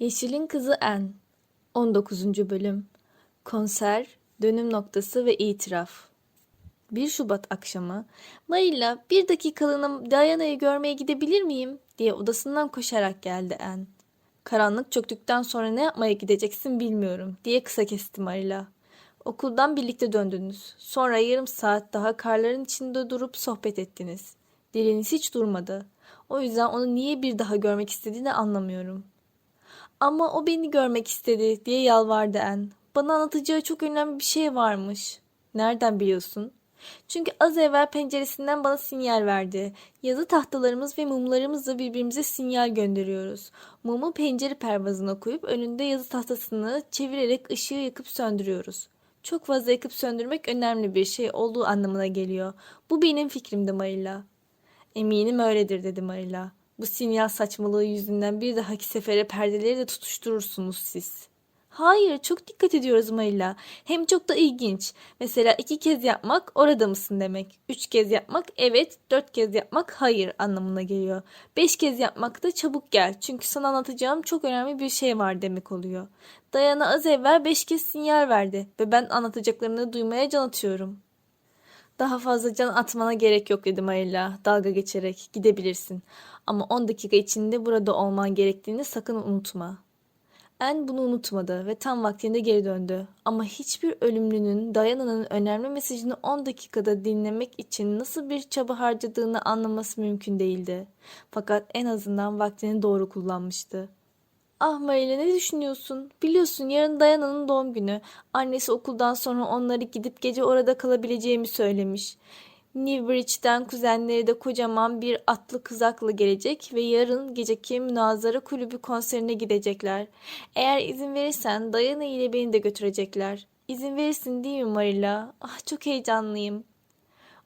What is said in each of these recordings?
Yeşil'in Kızı En 19. Bölüm Konser, Dönüm Noktası ve İtiraf 1 Şubat akşamı Marilla bir dakikalığına Diana'yı görmeye gidebilir miyim diye odasından koşarak geldi En. Karanlık çöktükten sonra ne yapmaya gideceksin bilmiyorum diye kısa kesti Marilla. Okuldan birlikte döndünüz. Sonra yarım saat daha karların içinde durup sohbet ettiniz. Diliniz hiç durmadı. O yüzden onu niye bir daha görmek istediğini anlamıyorum. Ama o beni görmek istedi diye yalvardı En. Bana anlatacağı çok önemli bir şey varmış. Nereden biliyorsun? Çünkü az evvel penceresinden bana sinyal verdi. Yazı tahtalarımız ve mumlarımızla birbirimize sinyal gönderiyoruz. Mumu pencere pervazına koyup önünde yazı tahtasını çevirerek ışığı yakıp söndürüyoruz. Çok fazla yakıp söndürmek önemli bir şey olduğu anlamına geliyor. Bu benim fikrimdi Marilla. Eminim öyledir dedi Marilla. Bu sinyal saçmalığı yüzünden bir dahaki sefere perdeleri de tutuşturursunuz siz. Hayır, çok dikkat ediyoruz Marilla. Hem çok da ilginç. Mesela iki kez yapmak orada mısın demek. Üç kez yapmak evet, dört kez yapmak hayır anlamına geliyor. Beş kez yapmak da çabuk gel. Çünkü sana anlatacağım çok önemli bir şey var demek oluyor. Dayana az evvel beş kez sinyal verdi ve ben anlatacaklarını duymaya can atıyorum. Daha fazla can atmana gerek yok dedi Marilla dalga geçerek. Gidebilirsin. Ama 10 dakika içinde burada olman gerektiğini sakın unutma. En bunu unutmadı ve tam vaktinde geri döndü. Ama hiçbir ölümlünün Diana'nın önemli mesajını 10 dakikada dinlemek için nasıl bir çaba harcadığını anlaması mümkün değildi. Fakat en azından vaktini doğru kullanmıştı. Ah Marilla ne düşünüyorsun? Biliyorsun yarın Diana'nın doğum günü. Annesi okuldan sonra onları gidip gece orada kalabileceğimi söylemiş. Newbridge'den kuzenleri de kocaman bir atlı kızakla gelecek ve yarın geceki münazara kulübü konserine gidecekler. Eğer izin verirsen Diana ile beni de götürecekler. İzin verirsin değil mi Marilla? Ah çok heyecanlıyım.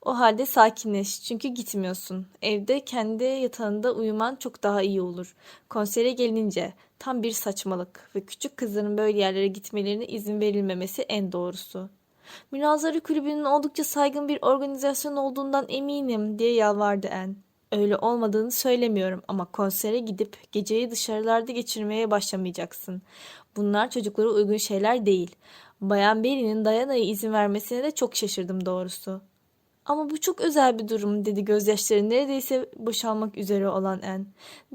O halde sakinleş çünkü gitmiyorsun. Evde kendi yatağında uyuman çok daha iyi olur. Konsere gelince tam bir saçmalık ve küçük kızların böyle yerlere gitmelerine izin verilmemesi en doğrusu. Münazara kulübünün oldukça saygın bir organizasyon olduğundan eminim diye yalvardı En. Öyle olmadığını söylemiyorum ama konsere gidip geceyi dışarılarda geçirmeye başlamayacaksın. Bunlar çocuklara uygun şeyler değil. Bayan Berry'nin Diana'ya izin vermesine de çok şaşırdım doğrusu. Ama bu çok özel bir durum dedi gözyaşları neredeyse boşalmak üzere olan En.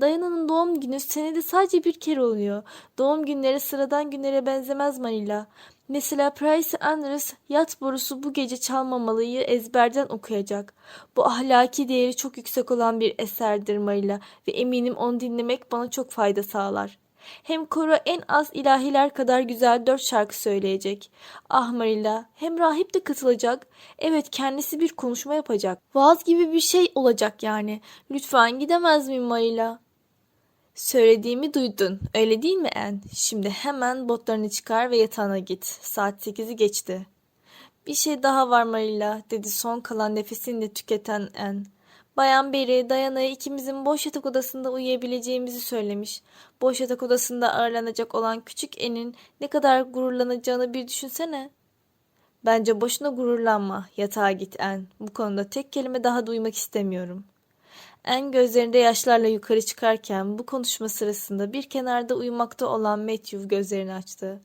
Diana'nın doğum günü senede sadece bir kere oluyor. Doğum günleri sıradan günlere benzemez Marilla. Mesela Price Andrews yat borusu bu gece çalmamalıyı ezberden okuyacak. Bu ahlaki değeri çok yüksek olan bir eserdir Marilla ve eminim onu dinlemek bana çok fayda sağlar. Hem koro en az ilahiler kadar güzel dört şarkı söyleyecek. Ah Marilla, hem rahip de katılacak. Evet kendisi bir konuşma yapacak. Vaaz gibi bir şey olacak yani. Lütfen gidemez miyim Marilla? Söylediğimi duydun, öyle değil mi En? Şimdi hemen botlarını çıkar ve yatağına git. Saat sekizi geçti. Bir şey daha var Marilla, dedi son kalan nefesini de tüketen En. Bayan Beri, Dayana'ya ikimizin boş yatak odasında uyuyabileceğimizi söylemiş. Boş yatak odasında ağırlanacak olan küçük En'in ne kadar gururlanacağını bir düşünsene. Bence boşuna gururlanma, yatağa git En. Bu konuda tek kelime daha duymak istemiyorum.'' En gözlerinde yaşlarla yukarı çıkarken bu konuşma sırasında bir kenarda uyumakta olan Matthew gözlerini açtı.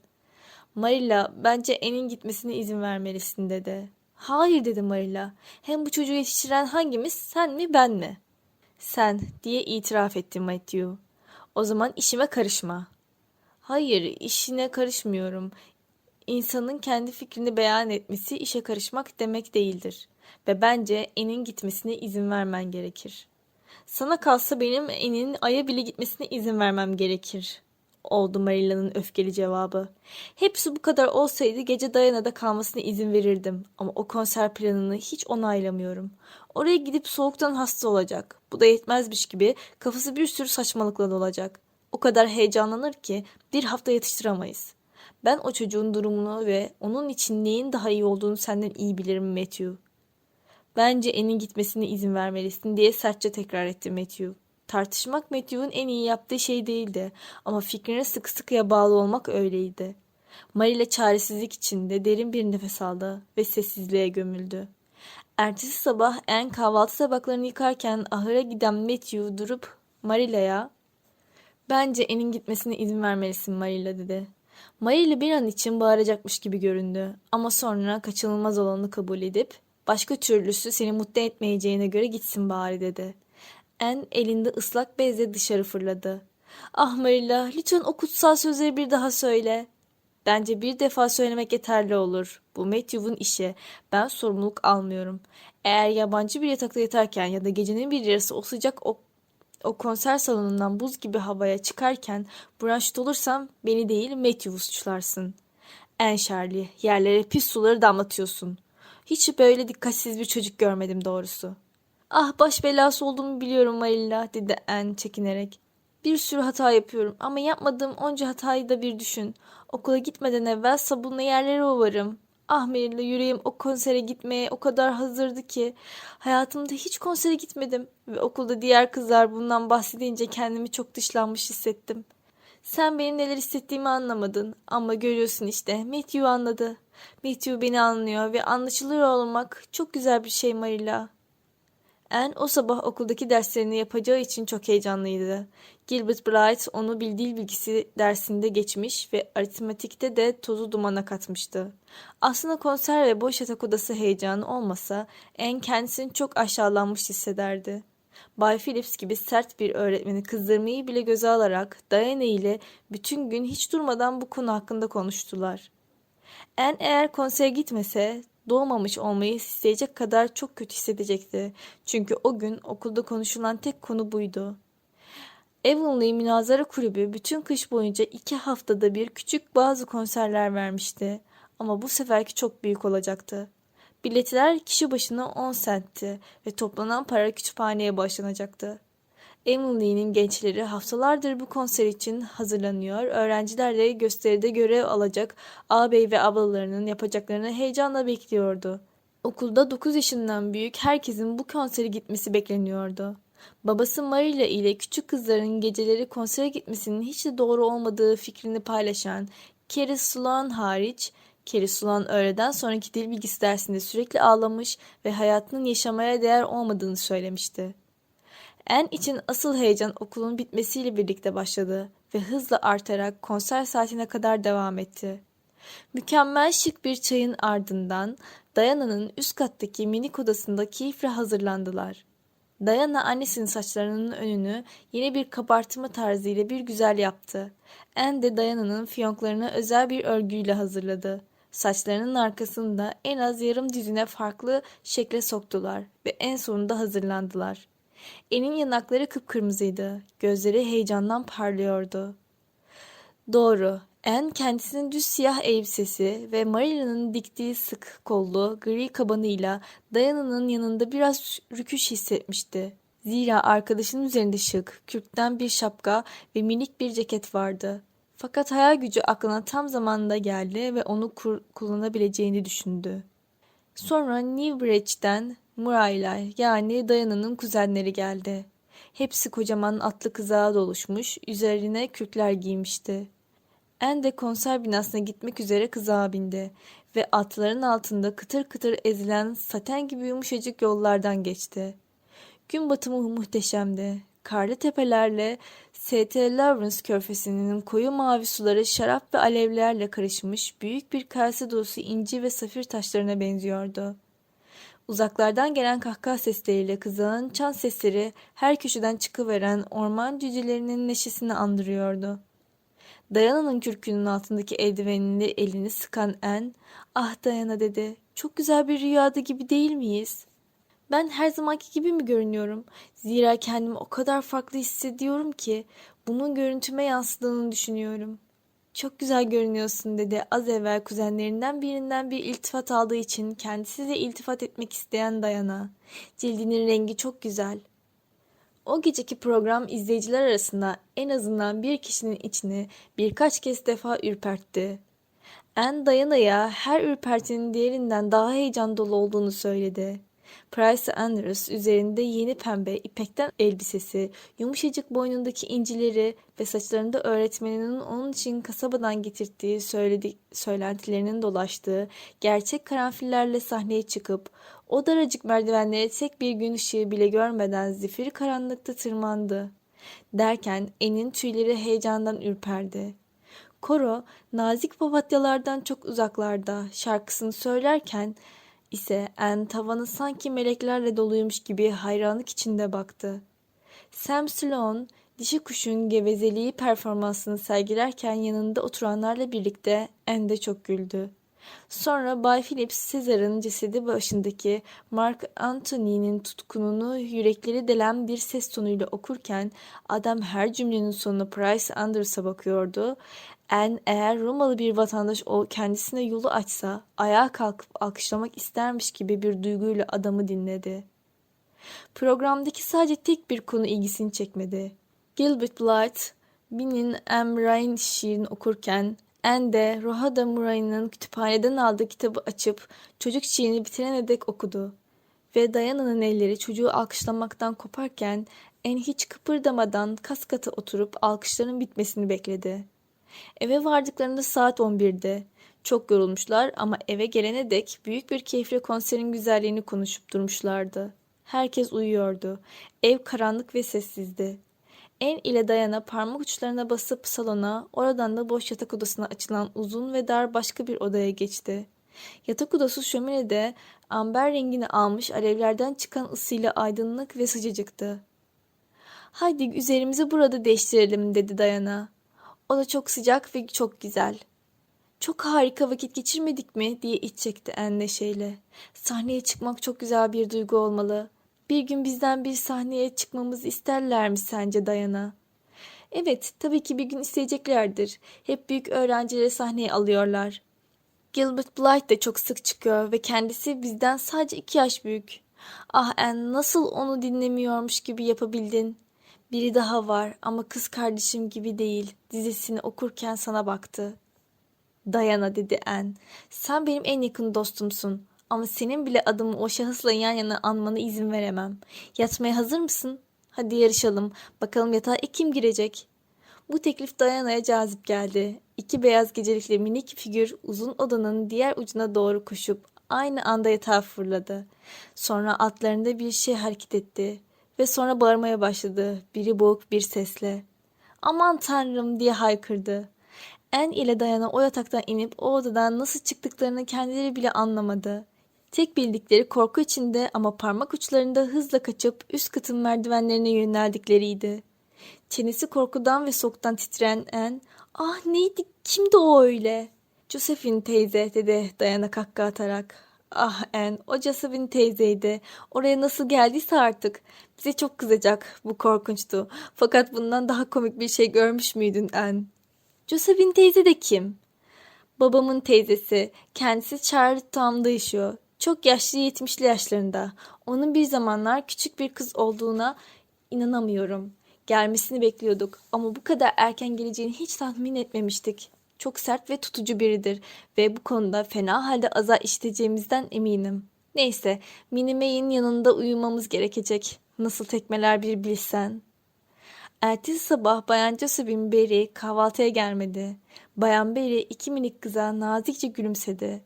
Marilla bence En'in gitmesine izin vermelisin dedi. Hayır dedi Marilla. Hem bu çocuğu yetiştiren hangimiz sen mi ben mi? Sen diye itiraf etti Matthew. O zaman işime karışma. Hayır işine karışmıyorum. İnsanın kendi fikrini beyan etmesi işe karışmak demek değildir. Ve bence En'in gitmesine izin vermen gerekir.'' Sana kalsa benim En'in Ay'a bile gitmesine izin vermem gerekir. Oldu Marilla'nın öfkeli cevabı. Hepsi bu kadar olsaydı gece Diana'da kalmasına izin verirdim. Ama o konser planını hiç onaylamıyorum. Oraya gidip soğuktan hasta olacak. Bu da yetmezmiş gibi kafası bir sürü saçmalıkla dolacak. O kadar heyecanlanır ki bir hafta yatıştıramayız. Ben o çocuğun durumunu ve onun için neyin daha iyi olduğunu senden iyi bilirim Matthew. Bence En'in gitmesine izin vermelisin diye sertçe tekrar etti Matthew. Tartışmak Matthew'un en iyi yaptığı şey değildi ama fikrine sıkı sıkıya bağlı olmak öyleydi. Marilla çaresizlik içinde derin bir nefes aldı ve sessizliğe gömüldü. Ertesi sabah en kahvaltı tabaklarını yıkarken ahıra giden Matthew durup Marilla'ya Bence En'in gitmesine izin vermelisin Marilla dedi. Marilla bir an için bağıracakmış gibi göründü ama sonra kaçınılmaz olanı kabul edip başka türlüsü seni mutlu etmeyeceğine göre gitsin bari dedi. En elinde ıslak bezle dışarı fırladı. Ah Marilla lütfen o kutsal sözleri bir daha söyle. Bence bir defa söylemek yeterli olur. Bu Matthew'un işi. Ben sorumluluk almıyorum. Eğer yabancı bir yatakta yatarken ya da gecenin bir yarısı o sıcak o, o konser salonundan buz gibi havaya çıkarken branşt olursam beni değil Matthew'u suçlarsın. En Charlie, yerlere pis suları damlatıyorsun. Hiç böyle dikkatsiz bir çocuk görmedim doğrusu. Ah baş belası olduğumu biliyorum Marilla dedi Anne çekinerek. Bir sürü hata yapıyorum ama yapmadığım onca hatayı da bir düşün. Okula gitmeden evvel sabunla yerlere ovarım. Ah Marilla yüreğim o konsere gitmeye o kadar hazırdı ki. Hayatımda hiç konsere gitmedim ve okulda diğer kızlar bundan bahsedince kendimi çok dışlanmış hissettim. Sen benim neler hissettiğimi anlamadın ama görüyorsun işte Matthew anladı. Matthew beni anlıyor ve anlaşılır olmak çok güzel bir şey Marilla. Anne o sabah okuldaki derslerini yapacağı için çok heyecanlıydı. Gilbert Bright onu bildiği bilgisi dersinde geçmiş ve aritmetikte de tozu dumana katmıştı. Aslında konser ve boş yatak odası heyecanı olmasa Anne kendisini çok aşağılanmış hissederdi. Bay Phillips gibi sert bir öğretmeni kızdırmayı bile göze alarak Diana ile bütün gün hiç durmadan bu konu hakkında konuştular. Anne eğer konsere gitmese doğmamış olmayı isteyecek kadar çok kötü hissedecekti. Çünkü o gün okulda konuşulan tek konu buydu. Avonlea Münazara Kulübü bütün kış boyunca iki haftada bir küçük bazı konserler vermişti. Ama bu seferki çok büyük olacaktı. Biletler kişi başına 10 sentti ve toplanan para kütüphaneye başlanacaktı. Emily'nin gençleri haftalardır bu konser için hazırlanıyor, öğrenciler de gösteride görev alacak ağabey ve ablalarının yapacaklarını heyecanla bekliyordu. Okulda 9 yaşından büyük herkesin bu konsere gitmesi bekleniyordu. Babası Marilla ile küçük kızların geceleri konsere gitmesinin hiç de doğru olmadığı fikrini paylaşan Carrie Sloan hariç, Carrie Sloan öğleden sonraki dil bilgisi dersinde sürekli ağlamış ve hayatının yaşamaya değer olmadığını söylemişti. En için asıl heyecan okulun bitmesiyle birlikte başladı ve hızla artarak konser saatine kadar devam etti. Mükemmel şık bir çayın ardından Dayana'nın üst kattaki minik odasında keyifle hazırlandılar. Dayana annesinin saçlarının önünü yeni bir kabartma tarzıyla bir güzel yaptı. En de Dayana'nın fiyonklarını özel bir örgüyle hazırladı. Saçlarının arkasında en az yarım düzine farklı şekle soktular ve en sonunda hazırlandılar. En'in yanakları kıpkırmızıydı. Gözleri heyecandan parlıyordu. Doğru. En kendisinin düz siyah elbisesi ve Marilla'nın diktiği sık kollu gri kabanıyla Diana'nın yanında biraz rüküş hissetmişti. Zira arkadaşının üzerinde şık, kürkten bir şapka ve minik bir ceket vardı. Fakat hayal gücü aklına tam zamanında geldi ve onu kullanabileceğini düşündü. Sonra Newbridge'den Muraylar yani Dayana'nın kuzenleri geldi. Hepsi kocaman atlı kızağa doluşmuş, üzerine kürkler giymişti. En de konser binasına gitmek üzere kızağa bindi ve atların altında kıtır kıtır ezilen saten gibi yumuşacık yollardan geçti. Gün batımı muhteşemdi. Karlı tepelerle St. Lawrence körfesinin koyu mavi suları şarap ve alevlerle karışmış büyük bir kase dolusu inci ve safir taşlarına benziyordu. Uzaklardan gelen kahkaha sesleriyle kızağın çan sesleri her köşeden çıkıveren orman cücelerinin neşesini andırıyordu. Dayana'nın kürkünün altındaki eldivenini elini sıkan En, ''Ah Dayana'' dedi. ''Çok güzel bir rüyada gibi değil miyiz?'' Ben her zamanki gibi mi görünüyorum? Zira kendimi o kadar farklı hissediyorum ki bunun görüntüme yansıdığını düşünüyorum. Çok güzel görünüyorsun dedi az evvel kuzenlerinden birinden bir iltifat aldığı için kendisi de iltifat etmek isteyen Dayana. Cildinin rengi çok güzel. O geceki program izleyiciler arasında en azından bir kişinin içini birkaç kez defa ürpertti. En Dayana'ya her ürpertinin diğerinden daha heyecan dolu olduğunu söyledi. Price Andrews üzerinde yeni pembe ipekten elbisesi, yumuşacık boynundaki incileri ve saçlarında öğretmeninin onun için kasabadan getirdiği söyledi, söylentilerinin dolaştığı gerçek karanfillerle sahneye çıkıp o daracık merdivenlere tek bir gün ışığı bile görmeden zifiri karanlıkta tırmandı. Derken En'in tüyleri heyecandan ürperdi. Koro nazik papatyalardan çok uzaklarda şarkısını söylerken ise En tavanı sanki meleklerle doluymuş gibi hayranlık içinde baktı. Sam Sloan dişi kuşun gevezeliği performansını sergilerken yanında oturanlarla birlikte En de çok güldü. Sonra Bay Phillips Caesar'ın cesedi başındaki Mark Antony'nin tutkununu yürekleri delen bir ses tonuyla okurken adam her cümlenin sonuna Price Anders'a bakıyordu. En eğer Romalı bir vatandaş o kendisine yolu açsa ayağa kalkıp alkışlamak istermiş gibi bir duyguyla adamı dinledi. Programdaki sadece tek bir konu ilgisini çekmedi. Gilbert Blythe, Bin'in M. Ryan şiirini okurken en de Rohada Murray'ın kütüphaneden aldığı kitabı açıp çocuk şiirini bitirene dek okudu. Ve Dayana'nın elleri çocuğu alkışlamaktan koparken en hiç kıpırdamadan kas katı oturup alkışların bitmesini bekledi. Eve vardıklarında saat 11'di. Çok yorulmuşlar ama eve gelene dek büyük bir keyifle konserin güzelliğini konuşup durmuşlardı. Herkes uyuyordu. Ev karanlık ve sessizdi. En ile dayana parmak uçlarına basıp salona, oradan da boş yatak odasına açılan uzun ve dar başka bir odaya geçti. Yatak odası şöminede amber rengini almış alevlerden çıkan ısıyla aydınlık ve sıcacıktı. Haydi üzerimizi burada değiştirelim dedi Dayana. O da çok sıcak ve çok güzel. Çok harika vakit geçirmedik mi diye iç çekti en neşeyle. Sahneye çıkmak çok güzel bir duygu olmalı. Bir gün bizden bir sahneye çıkmamızı isterler mi sence Dayana? Evet, tabii ki bir gün isteyeceklerdir. Hep büyük öğrencileri sahneye alıyorlar. Gilbert Blythe de çok sık çıkıyor ve kendisi bizden sadece iki yaş büyük. Ah en nasıl onu dinlemiyormuş gibi yapabildin. Biri daha var ama kız kardeşim gibi değil. Dizisini okurken sana baktı. Dayana dedi En. Sen benim en yakın dostumsun. Ama senin bile adımı o şahısla yan yana anmana izin veremem. Yatmaya hazır mısın? Hadi yarışalım. Bakalım yatağa kim girecek? Bu teklif Dayana'ya cazip geldi. İki beyaz gecelikli minik figür uzun odanın diğer ucuna doğru koşup aynı anda yatağa fırladı. Sonra atlarında bir şey hareket etti ve sonra bağırmaya başladı biri boğuk bir sesle. Aman tanrım diye haykırdı. En ile Dayana o yataktan inip o odadan nasıl çıktıklarını kendileri bile anlamadı. Tek bildikleri korku içinde ama parmak uçlarında hızla kaçıp üst katın merdivenlerine yöneldikleriydi. Çenesi korkudan ve soğuktan titreyen En, ''Ah neydi, kimdi o öyle?'' ''Josephine teyze'' dedi Dayana kahkaha atarak. Ah En, o Josephine teyzeydi. Oraya nasıl geldiyse artık. Bize çok kızacak. Bu korkunçtu. Fakat bundan daha komik bir şey görmüş müydün En? Josephine teyze de kim? Babamın teyzesi. Kendisi Charlottetown'da yaşıyor. Çok yaşlı yetmişli yaşlarında. Onun bir zamanlar küçük bir kız olduğuna inanamıyorum. Gelmesini bekliyorduk ama bu kadar erken geleceğini hiç tahmin etmemiştik. Çok sert ve tutucu biridir ve bu konuda fena halde azar işiteceğimizden eminim. Neyse, Minimay'in yanında uyumamız gerekecek. Nasıl tekmeler bir bilsen. Ertesi sabah Bayan Josephine Berry kahvaltıya gelmedi. Bayan Berry iki minik kıza nazikçe gülümsedi.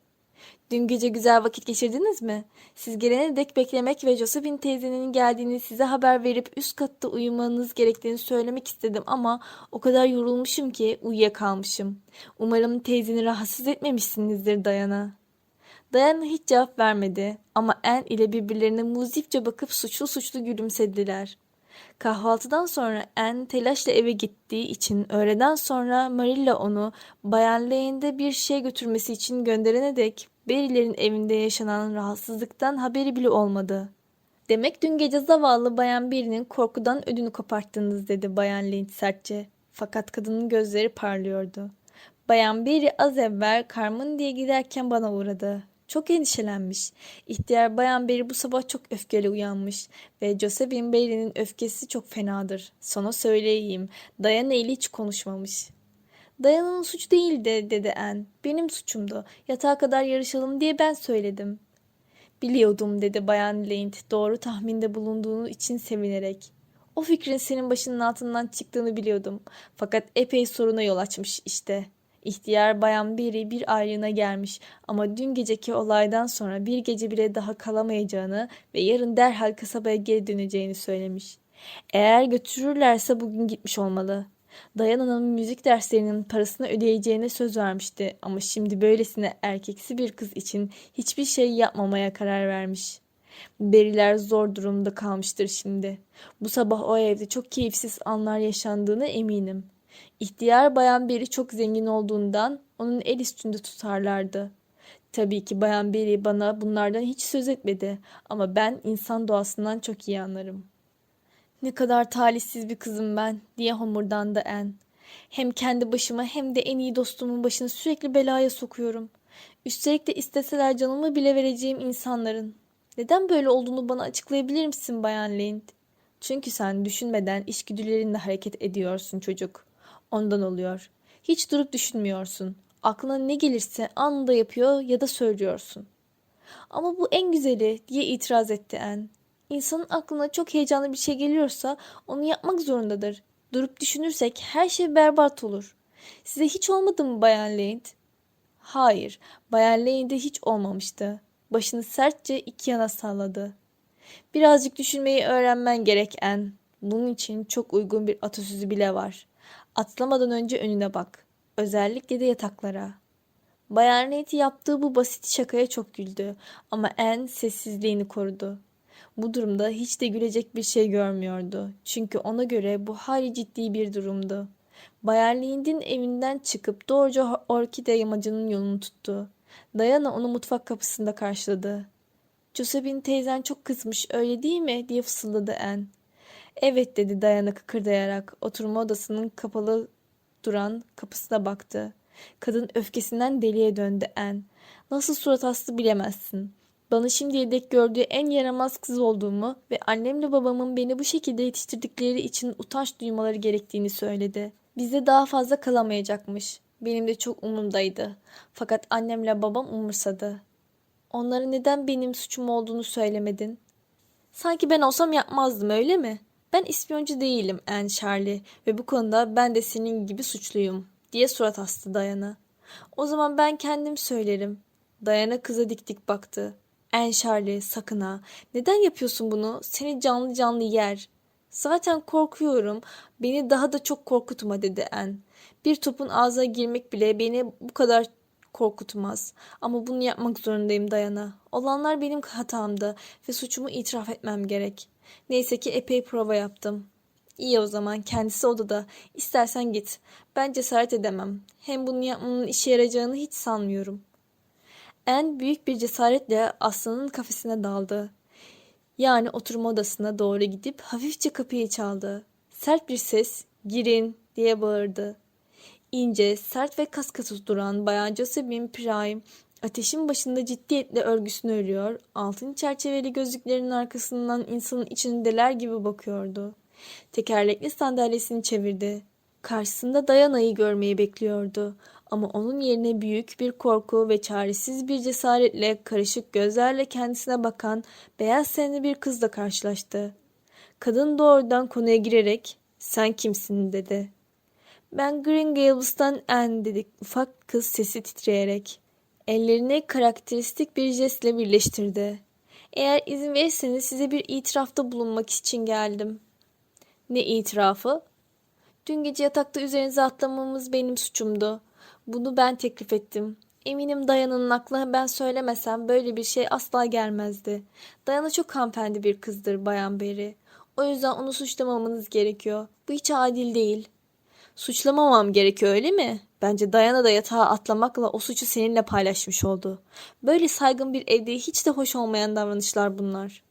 Dün gece güzel vakit geçirdiniz mi? Siz gelene dek beklemek ve Josephine teyzenin geldiğini size haber verip üst katta uyumanız gerektiğini söylemek istedim ama o kadar yorulmuşum ki uyuyakalmışım. Umarım teyzeni rahatsız etmemişsinizdir Dayana. Dayana hiç cevap vermedi ama En ile birbirlerine muzipçe bakıp suçlu suçlu gülümsediler. Kahvaltıdan sonra En telaşla eve gittiği için öğleden sonra Marilla onu Bayan Lane'de bir şey götürmesi için gönderene dek Berry'lerin evinde yaşanan rahatsızlıktan haberi bile olmadı. Demek dün gece zavallı Bayan Berry'nin korkudan ödünü koparttınız dedi Bayan Lane sertçe. Fakat kadının gözleri parlıyordu. Bayan Berry az evvel Carmen diye giderken bana uğradı. Çok endişelenmiş. İhtiyar Bayan Berry bu sabah çok öfkeli uyanmış ve Josephine Berry'nin öfkesi çok fenadır. Sana söyleyeyim. Diana ile hiç konuşmamış. Dayana'nın suçu değildi dedi En. Benim suçumdu. Yatağa kadar yarışalım diye ben söyledim. Biliyordum dedi Bayan Lane doğru tahminde bulunduğunu için sevinerek. O fikrin senin başının altından çıktığını biliyordum. Fakat epey soruna yol açmış işte. İhtiyar bayan biri bir aylığına gelmiş ama dün geceki olaydan sonra bir gece bile daha kalamayacağını ve yarın derhal kasabaya geri döneceğini söylemiş. Eğer götürürlerse bugün gitmiş olmalı. Dayana'nın müzik derslerinin parasını ödeyeceğine söz vermişti ama şimdi böylesine erkeksi bir kız için hiçbir şey yapmamaya karar vermiş. Beriler zor durumda kalmıştır şimdi. Bu sabah o evde çok keyifsiz anlar yaşandığına eminim. İhtiyar bayan Beri çok zengin olduğundan onun el üstünde tutarlardı. Tabii ki bayan Beri bana bunlardan hiç söz etmedi ama ben insan doğasından çok iyi anlarım. Ne kadar talihsiz bir kızım ben diye homurdandı En. Hem kendi başıma hem de en iyi dostumun başını sürekli belaya sokuyorum. Üstelik de isteseler canımı bile vereceğim insanların. Neden böyle olduğunu bana açıklayabilir misin Bayan Lind? Çünkü sen düşünmeden işgüdülerinle hareket ediyorsun çocuk. Ondan oluyor. Hiç durup düşünmüyorsun. Aklına ne gelirse anında yapıyor ya da söylüyorsun. Ama bu en güzeli diye itiraz etti En. İnsanın aklına çok heyecanlı bir şey geliyorsa onu yapmak zorundadır. Durup düşünürsek her şey berbat olur. Size hiç olmadı mı Bayan Lane? Hayır, Bayan Lane'de hiç olmamıştı. Başını sertçe iki yana salladı. Birazcık düşünmeyi öğrenmen gerek En. Bunun için çok uygun bir atasözü bile var. Atlamadan önce önüne bak. Özellikle de yataklara. Bayan Reed yaptığı bu basit şakaya çok güldü ama En sessizliğini korudu. Bu durumda hiç de gülecek bir şey görmüyordu. Çünkü ona göre bu hali ciddi bir durumdu. Bayan Lind'in evinden çıkıp doğruca orkide yamacının yolunu tuttu. Dayana onu mutfak kapısında karşıladı. Josephine teyzen çok kızmış öyle değil mi diye fısıldadı En. Evet dedi Dayana kıkırdayarak oturma odasının kapalı duran kapısına baktı. Kadın öfkesinden deliye döndü En. Nasıl surat astı bilemezsin. Bana şimdiye dek gördüğü en yaramaz kız olduğumu ve annemle babamın beni bu şekilde yetiştirdikleri için utanç duymaları gerektiğini söyledi. Bizde daha fazla kalamayacakmış. Benim de çok umurumdaydı. Fakat annemle babam umursadı. Onlara neden benim suçum olduğunu söylemedin? Sanki ben olsam yapmazdım öyle mi? Ben ispiyoncu değilim Anne Charlie ve bu konuda ben de senin gibi suçluyum diye surat astı Dayana. O zaman ben kendim söylerim. Dayana kıza dik dik baktı. En Charlie sakın ha. Neden yapıyorsun bunu? Seni canlı canlı yer. Zaten korkuyorum. Beni daha da çok korkutma dedi En. Bir topun ağzına girmek bile beni bu kadar korkutmaz. Ama bunu yapmak zorundayım Dayana. Olanlar benim hatamdı ve suçumu itiraf etmem gerek. Neyse ki epey prova yaptım. İyi o zaman kendisi odada. İstersen git. Ben cesaret edemem. Hem bunu yapmanın işe yarayacağını hiç sanmıyorum. En büyük bir cesaretle aslanın kafesine daldı. Yani oturma odasına doğru gidip hafifçe kapıyı çaldı. Sert bir ses girin diye bağırdı. İnce, sert ve kas katı duran Bayan Josephine Prime ateşin başında ciddiyetle örgüsünü örüyor, altın çerçeveli gözlüklerinin arkasından insanın içini deler gibi bakıyordu. Tekerlekli sandalyesini çevirdi. Karşısında Dayana'yı görmeyi bekliyordu. Ama onun yerine büyük bir korku ve çaresiz bir cesaretle karışık gözlerle kendisine bakan beyaz tenli bir kızla karşılaştı. Kadın doğrudan konuya girerek sen kimsin dedi. Ben Green Gables'tan Anne dedik ufak kız sesi titreyerek. Ellerini karakteristik bir jestle birleştirdi. Eğer izin verirseniz size bir itirafta bulunmak için geldim. Ne itirafı? Dün gece yatakta üzerinize atlamamız benim suçumdu. Bunu ben teklif ettim. Eminim Dayana'nın aklına ben söylemesem böyle bir şey asla gelmezdi. Dayana çok hanımefendi bir kızdır Bayan Beri. O yüzden onu suçlamamanız gerekiyor. Bu hiç adil değil. Suçlamamam gerekiyor öyle mi? Bence Dayana da yatağa atlamakla o suçu seninle paylaşmış oldu. Böyle saygın bir evde hiç de hoş olmayan davranışlar bunlar.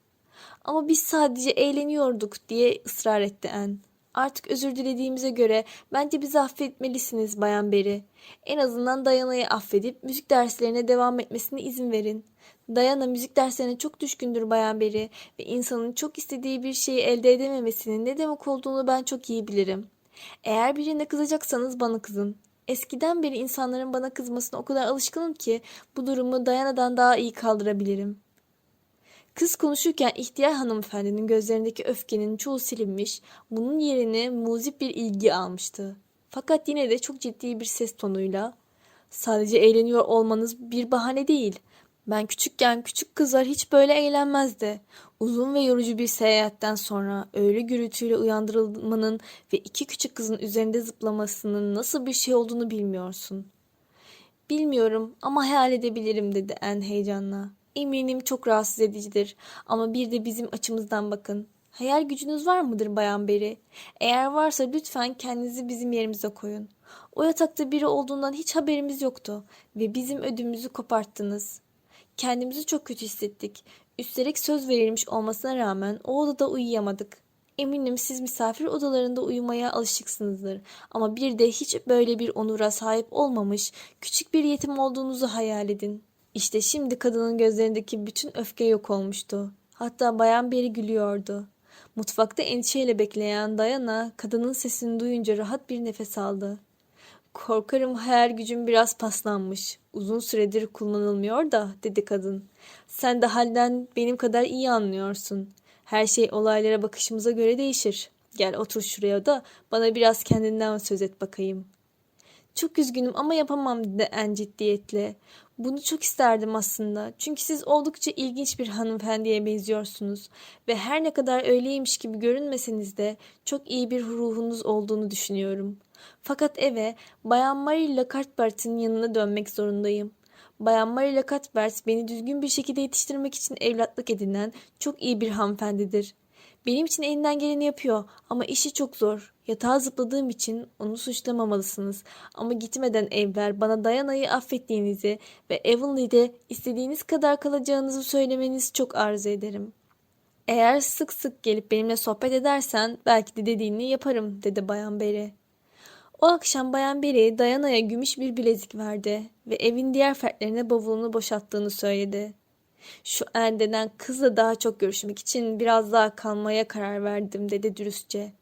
Ama biz sadece eğleniyorduk diye ısrar etti En. Artık özür dilediğimize göre bence bizi affetmelisiniz Bayan Beri. En azından Dayana'yı affedip müzik derslerine devam etmesine izin verin. Dayana müzik derslerine çok düşkündür Bayan Beri ve insanın çok istediği bir şeyi elde edememesinin ne demek olduğunu ben çok iyi bilirim. Eğer birine kızacaksanız bana kızın. Eskiden beri insanların bana kızmasına o kadar alışkınım ki bu durumu Dayana'dan daha iyi kaldırabilirim. Kız konuşurken ihtiyar hanımefendinin gözlerindeki öfkenin çoğu silinmiş, bunun yerini muzip bir ilgi almıştı. Fakat yine de çok ciddi bir ses tonuyla, sadece eğleniyor olmanız bir bahane değil. Ben küçükken küçük kızlar hiç böyle eğlenmezdi. Uzun ve yorucu bir seyahatten sonra öğle gürültüyle uyandırılmanın ve iki küçük kızın üzerinde zıplamasının nasıl bir şey olduğunu bilmiyorsun. Bilmiyorum ama hayal edebilirim dedi en heyecanla. Eminim çok rahatsız edicidir ama bir de bizim açımızdan bakın. Hayal gücünüz var mıdır Bayan Beri? Eğer varsa lütfen kendinizi bizim yerimize koyun. O yatakta biri olduğundan hiç haberimiz yoktu ve bizim ödümüzü koparttınız. Kendimizi çok kötü hissettik. Üstelik söz verilmiş olmasına rağmen o odada uyuyamadık. Eminim siz misafir odalarında uyumaya alışıksınızdır. Ama bir de hiç böyle bir onura sahip olmamış, küçük bir yetim olduğunuzu hayal edin. İşte şimdi kadının gözlerindeki bütün öfke yok olmuştu. Hatta bayan beri gülüyordu. Mutfakta endişeyle bekleyen Dayana kadının sesini duyunca rahat bir nefes aldı. Korkarım hayal gücüm biraz paslanmış. Uzun süredir kullanılmıyor da dedi kadın. Sen de halden benim kadar iyi anlıyorsun. Her şey olaylara bakışımıza göre değişir. Gel otur şuraya da bana biraz kendinden söz et bakayım. Çok üzgünüm ama yapamam dedi en ciddiyetle. Bunu çok isterdim aslında. Çünkü siz oldukça ilginç bir hanımefendiye benziyorsunuz. Ve her ne kadar öyleymiş gibi görünmeseniz de çok iyi bir ruhunuz olduğunu düşünüyorum. Fakat eve Bayan Marie Cartbert'in yanına dönmek zorundayım. Bayan Marie Cuthbert beni düzgün bir şekilde yetiştirmek için evlatlık edinen çok iyi bir hanımefendidir. Benim için elinden geleni yapıyor ama işi çok zor. Yatağa zıpladığım için onu suçlamamalısınız. Ama gitmeden evvel bana Dayana'yı affettiğinizi ve Avonley'de istediğiniz kadar kalacağınızı söylemenizi çok arzu ederim. Eğer sık sık gelip benimle sohbet edersen belki de dediğini yaparım dedi Bayan Beri. O akşam Bayan Beri Dayana'ya gümüş bir bilezik verdi ve evin diğer fertlerine bavulunu boşalttığını söyledi. Şu en denen kızla daha çok görüşmek için biraz daha kalmaya karar verdim dedi dürüstçe.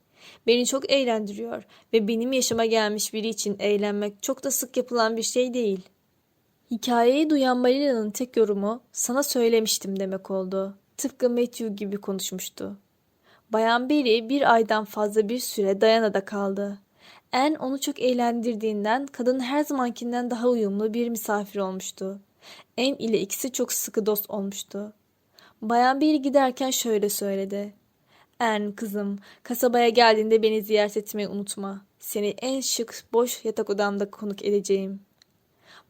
Beni çok eğlendiriyor ve benim yaşıma gelmiş biri için eğlenmek çok da sık yapılan bir şey değil. Hikayeyi duyan Marila'nın tek yorumu sana söylemiştim demek oldu. Tıpkı Matthew gibi konuşmuştu. Bayan Beri bir aydan fazla bir süre Dayana'da kaldı. En onu çok eğlendirdiğinden kadın her zamankinden daha uyumlu bir misafir olmuştu. En ile ikisi çok sıkı dost olmuştu. Bayan Beri giderken şöyle söyledi. En kızım, kasabaya geldiğinde beni ziyaret etmeyi unutma. Seni en şık boş yatak odamda konuk edeceğim.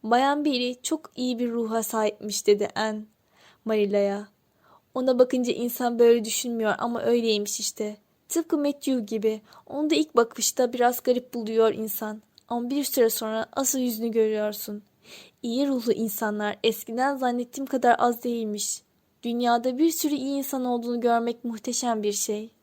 Bayan Beri çok iyi bir ruha sahipmiş dedi En. Marilla'ya. Ona bakınca insan böyle düşünmüyor ama öyleymiş işte. Tıpkı Matthew gibi. Onu da ilk bakışta biraz garip buluyor insan. Ama bir süre sonra asıl yüzünü görüyorsun. İyi ruhlu insanlar eskiden zannettiğim kadar az değilmiş. Dünyada bir sürü iyi insan olduğunu görmek muhteşem bir şey.